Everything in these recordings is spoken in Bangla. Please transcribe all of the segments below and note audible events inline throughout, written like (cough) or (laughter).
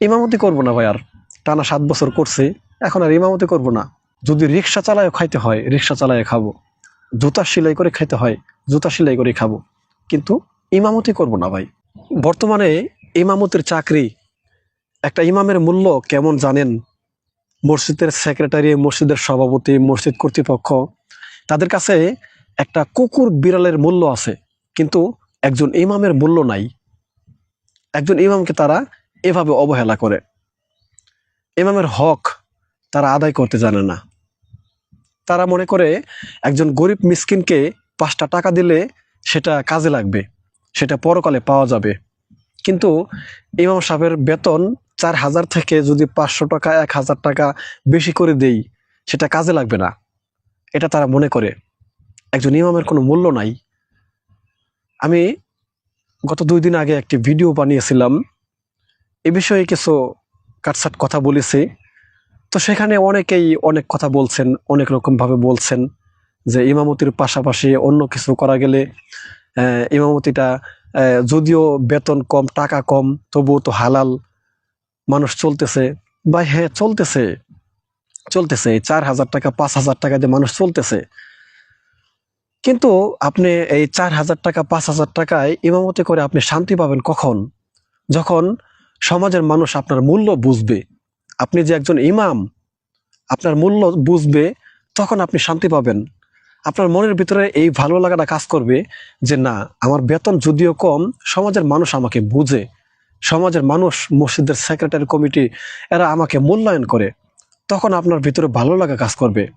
ইমামতি করব না ভাই আর। টানা সাত বছর করছে, এখন আর ইমামতি করব না। যদি রিক্সা চালায় খাইতে হয়, রিক্সা চালায় খাব। জুতা সেলাই করে খাইতে হয়, জুতা সেলাই করে খাব। কিন্তু ইমামতি করব না ভাই। বর্তমানে ইমামতির চাকরি, একটা ইমামের মূল্য কেমন জানেন? মসজিদের সেক্রেটারি মসজিদের সভাপতি, মসজিদ কর্তৃপক্ষ, তাদের কাছে একটা কুকুর বিড়ালের মূল্য আছে। কিন্তু একজন ইমামের মূল্য নাই। একজন ইমামকে তারা এভাবে অবহেলা করে। ইমামের হক তারা আদায় করতে জানে না। তারা মনে করে একজন গরিব মিসকিনকে পাঁচটা টাকা দিলে সেটা কাজে লাগবে, সেটা পরকালে পাওয়া যাবে। কিন্তু ইমাম সাহেবের বেতন চার হাজার থেকে যদি পাঁচশো টাকা, এক হাজার টাকা বেশি করে দেই, সেটা কাজে লাগবে না। এটা তারা মনে করে। একজন ইমামের কোনো মূল্য নাই। আমি গত দুই দিন আগে একটি ভিডিও বানিয়েছিলাম। এ বিষয়ে কিছু কাটসাট কথা বলেছি। তো সেখানে অনেকেই অনেক কথা বলছেন, অনেক রকমভাবে বলছেন যে ইমামতির পাশাপাশি অন্য কিছু করা গেলে ইমামতিটা যদিও বেতন কম, টাকা কম, তবুও তো হালাল মানুষ চলতেছে। বা হ্যাঁ চলতেছে। চলতেছে, এই চার হাজার টাকা, পাঁচ হাজার টাকা দিয়ে মানুষ চলতেছে। কিন্তু আপনি এই চার হাজার টাকা, পাঁচ হাজার টাকায় ইমামতি করে আপনি শান্তি পাবেন কখন? যখন সমাজের মানুষ আপনার মূল্য বুঝবে। আপনি যে একজন ইমাম, আপনার মূল্য বুঝবে, তখন আপনি শান্তি পাবেন। আপনার মনের ভিতরে এই ভালো লাগাটা কাজ করবে যে, না, আমার বেতন যদিও কম, সমাজের মানুষ আমাকে বুঝে। সমাজের মানুষ মসজিদের সেক্রেটারি কমিটি এরা আমাকে মূল্যায়ন করে। তখন আপনার ভিতরে ভালো লাগা কাজ করবে।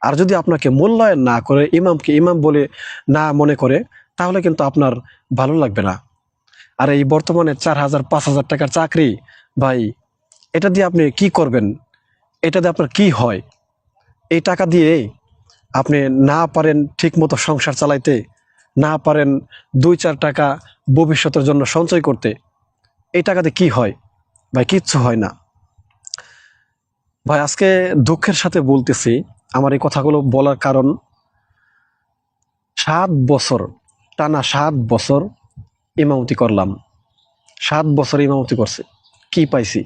আর যদি আপনাকে মূল্যায়ন না করে, ইমামকে ইমাম বলে না মনে করে, তাহলে কিন্তু আপনার ভালো লাগবে না। আর এই বর্তমানে চার হাজার, পাঁচ হাজার টাকার চাকরি, ভাই, এটা দিয়ে আপনি কি করবেন? এটা দিয়ে আপনার কি হয়? এই টাকা দিয়ে আপনি না পারেন ঠিক মতো সংসার চালাইতে, না পারেন দুই চার টাকা ভবিষ্যতের জন্য সঞ্চয় করতে, এই টাকাতে কি হয়? ভাই, কিচ্ছু হয় না। ভাই, আজকে দুঃখের সাথে বলতেছি, আমার এই কথাগুলো বলার কারণ, সাত বছর, টানা সাত বছর ইমামতি করলাম। সাত বছর ইমামতি করছে। কি পাইছি?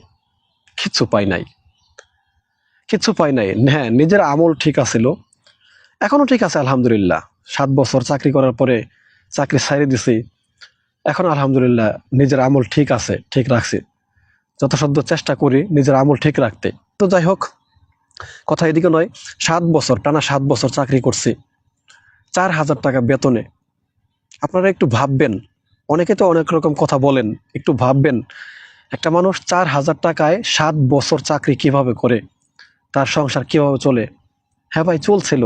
কিচ্ছু পাই নাই। কিচ্ছু পাই নাই। হ্যাঁ নিজের আমল ঠিক আছিল। এখনও ঠিক আছে, আলহামদুলিল্লাহ। সাত বছর চাকরি করার পরে চাকরি ছাড়ি দিছি। এখন আলহামদুলিল্লাহ নিজের আমল ঠিক আছে, ঠিক রাখছি। যথাসাধ্য চেষ্টা করি নিজের আমল ঠিক রাখতে। তো যাই হোক, কথা এদিকে নয়, সাত বছর, টানা সাত বছর চাকরি করছি। চার হাজার টাকা বেতনে। আপনারা একটু ভাববেন অনেকে তো অনেক রকম কথা বলেন, একটু ভাববেন, একটা মানুষ চার হাজার টাকায় সাত বছর চাকরি কীভাবে করে? তার সংসার কীভাবে চলে? হ্যাঁ ভাই, চলছিল।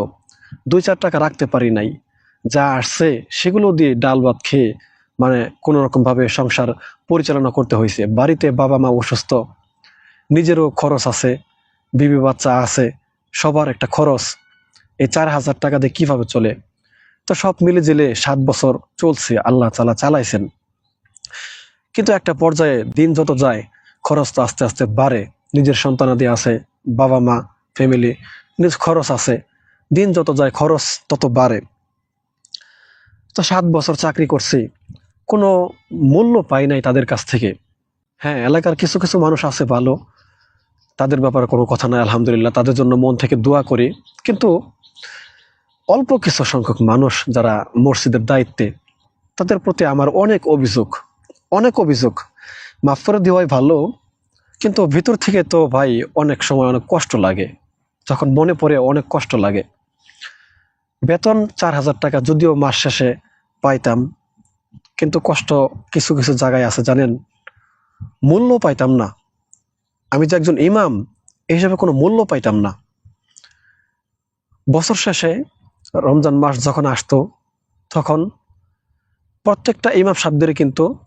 দুই চার টাকা রাখতে পারি নাই। যা আসছে, সেগুলো দিয়ে ডাল ভাত খেয়ে মানে কোনো রকমভাবে সংসার পরিচালনা করতে হয়েছে বাড়িতে বাবা মা অসুস্থ, নিজেরও খরচ আছে, বিবি বাচ্চা আছে, সবার একটা খরচ। এই চার হাজার টাকা দিয়ে কীভাবে চলে? তো সব মিলে জেলে সাত বছর চলছে, আল্লাহ তালা চালাইছেন। কিন্তু একটা পর্যায়ে দিন যত যায়, খরচ তো আস্তে আস্তে বাড়ে। নিজের সন্তানাদি আছে, বাবা মা ফ্যামিলি নিজ খরচ আছে। দিন যত যায়, খরচ তত বাড়ে। তো সাত বছর চাকরি করছি, কোনো মূল্য পাই নাই তাদের কাছ থেকে। হ্যাঁ এলাকার কিছু কিছু মানুষ আছে ভালো, তাদের ব্যাপারে কোনো কথা নাই, আলহামদুলিল্লাহ, তাদের জন্য মন থেকে দোয়া করি। কিন্তু অল্প কিছু সংখ্যক মানুষ যারা মসজিদের দায়িত্বে, তাদের প্রতি আমার অনেক অভিযোগ অনেক অভিযোগ। মাফ করে দেওয়াই ভালো। কিন্তু ভিতর থেকে তো ভাই অনেক সময় অনেক কষ্ট লাগে। যখন মনে পড়ে অনেক কষ্ট লাগে। বেতন চার হাজার টাকা যদিও মাস শেষে পাইতাম, কিন্তু কষ্ট কিছু কিছু জায়গায় আছে, জানেন? মূল্য পাইতাম না। আমি যে একজন ইমাম এই হিসাবে কোনো মূল্য পাইতাম না। বছর শেষে রমজান মাস যখন আসতো, তখন প্রত্যেকটা ইমাম সাহেবদের কিন্তু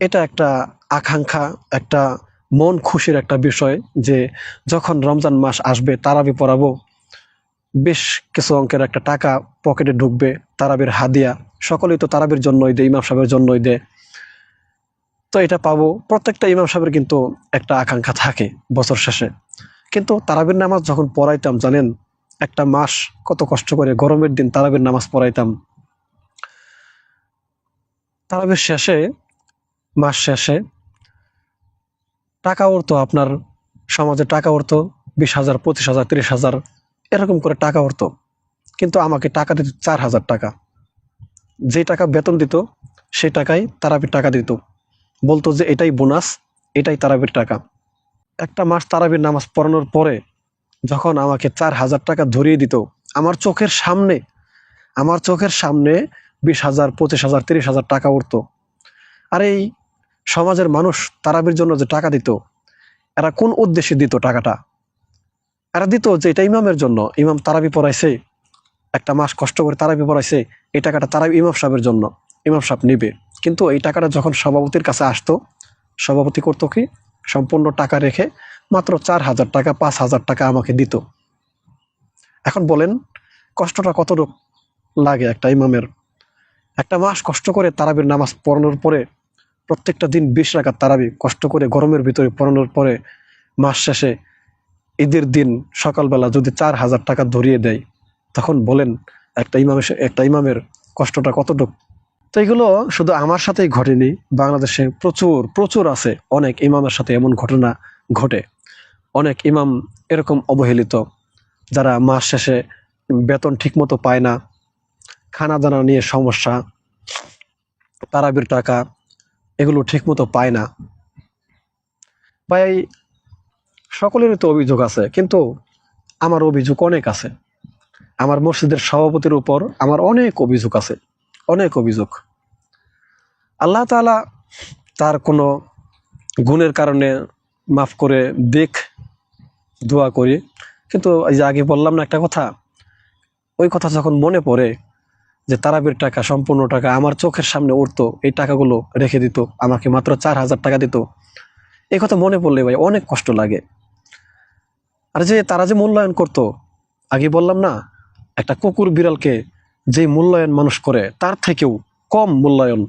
এটা একটা আকাঙ্ক্ষা, একটা মন খুশির একটা বিষয় যে যখন রমজান মাস আসবে, তারাবি পড়াবো, বেশ কিছু অঙ্কের একটা টাকা পকেটে ঢুকবে, তারাবির হাদিয়া। সকলেই তো তারাবির জন্যই দেয়, ইমাম সাহেবের জন্যই দেয়। তো এটা পাবো। প্রত্যেকটা ইমাম সাহেবের কিন্তু একটা আকাঙ্ক্ষা থাকে বছর শেষে। কিন্তু তারাবির নামাজ যখন পড়াইতাম, জানেন? একটা মাস কত কষ্ট করে গরমের দিন তারাবির নামাজ পড়াইতাম। তারাবির শেষে, মাস শেষে টাকা উঠতো আপনার সমাজে টাকা উঠতো বিশ হাজার, পঁচিশ হাজার, তিরিশ হাজার, এরকম করে টাকা উঠতো। কিন্তু আমাকে টাকা দিত চার হাজার টাকা। যে টাকা বেতন দিত সেই টাকাই তারাবির টাকা দিত। বলতো যে এটাই বোনাস, এটাই তারাবির টাকা। একটা মাস তারাবির নামাজ পড়ানোর পরে যখন আমাকে চার হাজার টাকা ধরিয়ে দিত, আমার চোখের সামনে, আমার চোখের সামনে বিশ হাজার, পঁচিশ হাজার, তিরিশ হাজার টাকা উঠতো। আর এই সমাজের মানুষ তারাবির জন্য যে টাকা দিত, এরা কোন উদ্দেশ্যে দিত টাকাটা? এরা দিত যে এটা ইমামের জন্য, ইমাম তারাবি পড়াইছে, একটা মাস কষ্ট করে তারাবি পড়াইছে, এই টাকাটা তারাবি ইমাম সাহেবের জন্য, ইমাম সাহেব নিবে। কিন্তু এই টাকাটা যখন সভাপতির কাছে আসতো, সভাপতি করতো কি? সম্পূর্ণ টাকা রেখে মাত্র চার হাজার টাকা, পাঁচ হাজার টাকা আমাকে দিত। এখন বলেন, কষ্টটা কতটুকু লাগে একটা ইমামের? একটা মাস কষ্ট করে তারাবির নামাজ পড়ানোর পরে, প্রত্যেকটা দিন বিশ রাখার তারাবি কষ্ট করে গরমের ভিতরে পড়ানোর পরে, মাস শেষে ঈদের দিন সকালবেলা যদি চার হাজার টাকা ধরিয়ে দেয়, তখন বলেন, একটা ইমামের একটা ইমামের কষ্টটা কতটুকু? তো এগুলো শুধু আমার সাথেই ঘটেনি, বাংলাদেশে প্রচুর প্রচুর আছে। অনেক ইমামের সাথে এমন ঘটনা ঘটে। অনেক ইমাম এরকম অবহেলিত, যারা মাস শেষে বেতন ঠিকমতো পায় না খানা দানা নিয়ে সমস্যা, তারাবির টাকা, এগুলো ঠিকমতো পায় না। ভাই সকলেরই তো অভিযোগ আছে, কিন্তু আমার অভিযোগ অনেক আছে। আমার মসজিদের সভাপতির উপর আমার অনেক অভিযোগ আছে। অনেক অভিযোগ। আল্লাহ তাআলা তার কোনো গুণের কারণে মাফ করে দেখ দোয়া করি। কিন্তু এই যে আগে বললাম না একটা কথা, ওই কথা যখন মনে পড়ে যে তারাবির টাকা, সম্পূর্ণ টাকা আমার চোখের সামনে উঠতো, এই টাকাগুলো রেখে দিত, আমাকে মাত্র চার হাজার টাকা দিত, এই কথা মনে পড়লে ভাই অনেক কষ্ট লাগে। আর যে তারা যে মূল্যায়ন করতো, আগে বললাম না, একটা কুকুর বিড়ালকে যে মূল্যায়ন মানুষ করে, তার থেকেও কম মূল্যায়ন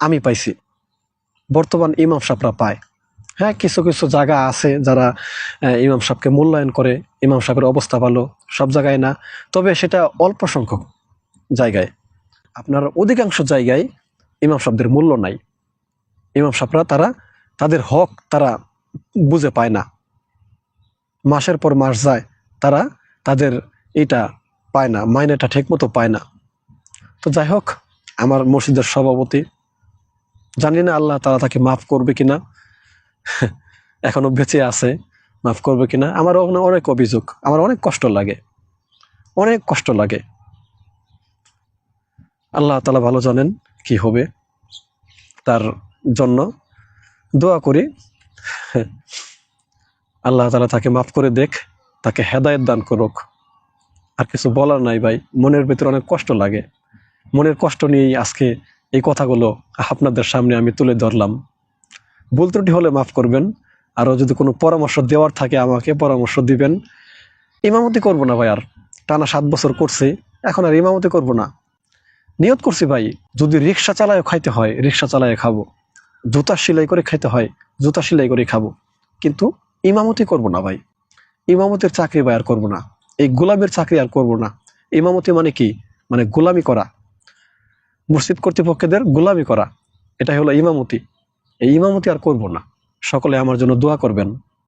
আমি পাইছি। বর্তমান ইমাম সাহরা পায়। হ্যাঁ কিছু কিছু জায়গা আছে যারা ইমাম সাহেবকে মূল্যায়ন করে, ইমাম সাহেবের অবস্থা ভালো, সব জায়গায় না। তবে সেটা অল্প সংখ্যক জায়গায়। আপনার অধিকাংশ জায়গায় ইমাম সাহেবদের মূল্য নাই। ইমাম সাহেবরা তারা, তাদের হক তারা বুঝে পায় না। মাসের পর মাস যায়, তারা তাদের এটা পায় না, মাইনেটা ঠিক মতো পায় না। তো যাই হোক, আমার মসজিদের সভাপতি জানি না আল্লাহ তারা তাকে মাফ করবে কিনা, (laughs) এখনও বেঁচে আছে, মাফ করবে কিনা, আমার অনেক অভিযোগ, আমার অনেক কষ্ট লাগে, অনেক কষ্ট লাগে। আল্লাহ তালা ভালো জানেন কি হবে তার জন্য। দোয়া করি, (laughs) আল্লাহ তালা তাকে মাফ করে দেখ, তাকে হেদায়েত দান করুক। আর কিছু বলার নাই ভাই। মনের ভিতরে অনেক কষ্ট লাগে। মনের কষ্ট নিয়েই আজকে এই কথাগুলো আপনাদের সামনে আমি তুলে ধরলাম। ভুল ত্রুটি হলে মাফ করবেন। আরও যদি কোনো পরামর্শ দেওয়ার থাকে আমাকে পরামর্শ দিবেন। ইমামতি করব না ভাই আর। টানা সাত বছর করছি। এখন আর ইমামতি করব না। নিয়ত করছি ভাই, যদি রিক্সা চালায় খাইতে হয়, রিক্সা চালায় খাব। জুতা সেলাই করে খাইতে হয়, জুতা সেলাই করে খাব। কিন্তু ইমামতি করব না ভাই। ইমামতির চাকরি ভাই আর করব না। এই গোলামের চাকরি আর করব না। ইমামতি মানে কি? মানে গোলামি করা। মসজিদ কর্তৃপক্ষদের গোলামি করা। এটাই হলো ইমামতি। এই ইমামতি আর করব না। সকলে আমার জন্য দোয়া করবেন।